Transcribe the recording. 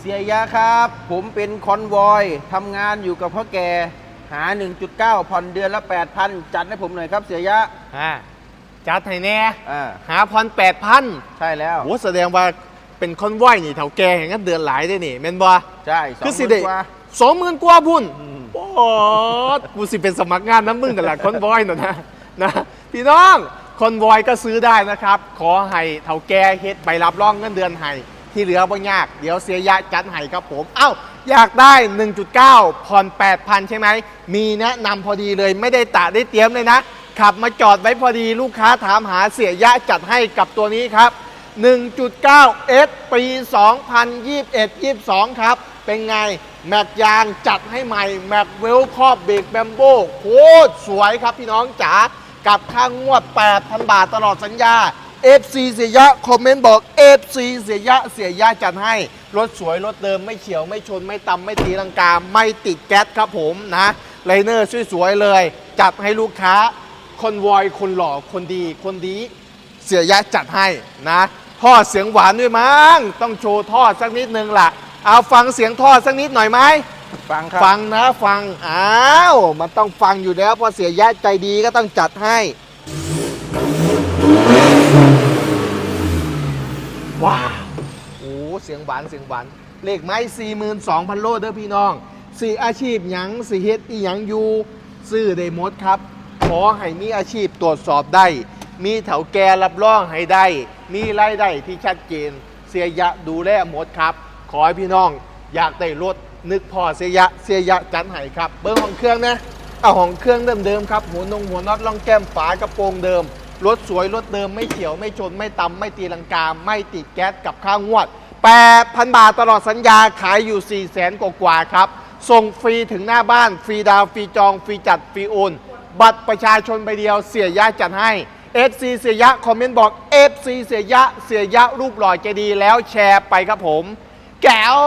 เสียยะครับ ผมเป็นคอนวอยทำงานอยู่กับพ่อแก่หา 1.9 ผ่อนเดือนละ 8,000 จัดให้ผมหน่อยครับเสียยะอ่าจัดให้แน่อ่าหาพันแปดพันใช่แล้ว โอ้แสดงว่าเป็นคอนวอยนี่เถ่าแก่แห่งนั้นเดือนหลายได้นี่แม่นบ่ใช่สองคือหสิมื่เด็นกว่า สองหมื่นกว่าพุ่นอืมโอ้กูสิเป็นสมัครงานน้ำมึงกันละคอนวอยน่ะนะนะพี่น้องคอนวอยก็ซื้อได้นะครับ ขอให้เถ่าแก่เฮ็ดใบรับรองเงินเดือนให้ ที่เหลือบ่ยาก เดี๋ยวเสียยะจัดให้ครับผม เอ้า อยากได้ 1.9 ผ่อน 8,000 ใช่ไหม มีแนะนำพอดีเลยไม่ได้ตะได้เตรียมเลยนะ ขับมาจอดไว้พอดีลูกค้าถามหาเสียยะจัดให้กับตัวนี้ครับ 1.9 S ปี 2021-22 ครับ เป็นไง แม็กยางจัดให้ใหม่ แม็กเวลครอบเบรกแบมโบโคตรสวยครับพี่น้องจ๋ากับค่างวด 8,000 บาทตลอดสัญญา FC เสียยะคอมเมนต์บอก FC เสียยะเสียยะจัดให้ รถสวย รถเดิมไม่เฉียวไม่ชนไม่ตำไม่ตีลังกา ไม่ติดแก๊สครับผมนะไลเนอร์สวยๆเลย จัดให้ลูกค้าคอนวอยคนหล่อคนดีคนดีเสียยะจัดให้นะท่อเสียงหวานด้วยมั้งต้องโชว์ท่อสักนิดนึงล่ะ เอาฟังเสียงท่อสักนิดหน่อยไหมฟังครับฟังนะฟังอ้าวมันต้องฟังอยู่แล้วเพอเสียยะใจดีก็ต้องจัดให้ ว้าว โอ้เสียงหวานเสียงหวานเลขไม้42,000โลเด้อพี่น้องสี่อาชีพหยังสี่เฮ็ดอีหยังอยู่ซื้อได้หมดครับ ขอให้มีอาชีพตรวจสอบได้ มีแถวแกรับรองให้ได้ มีรายได้ที่ชัดเจน เสียยะดูแลหมดครับ ขอให้พี่น้องอยากได้รถนึกพอเสียยะเสียยะจัดให้ครับ เบิ้งของเครื่องนะเอาของเครื่องเดิมๆครับหัวนงหัวน็อตล่องแก้มฝากระโปรงเดิมรถสวยรถเดิมไม่เฉียวไม่ชนไม่ตำไม่ตีลังกา ไม่ติดแก๊สกับข้างวด 8,000 บาทตลอดสัญญาขายอยู่ 4 0 0แสนกว่าๆครับ ส่งฟรีถึงหน้าบ้าน ฟรีดาว ฟรีจอง ฟรีจัด ฟรีโอน บัตรประชาชนใบเดียวเสียยะจัดให้ FC เสียยะ คอมเมนต์บอก FC เสียยะ เสียยะรูปหล่อใจดีแล้วแชร์ไปครับผม แก้ว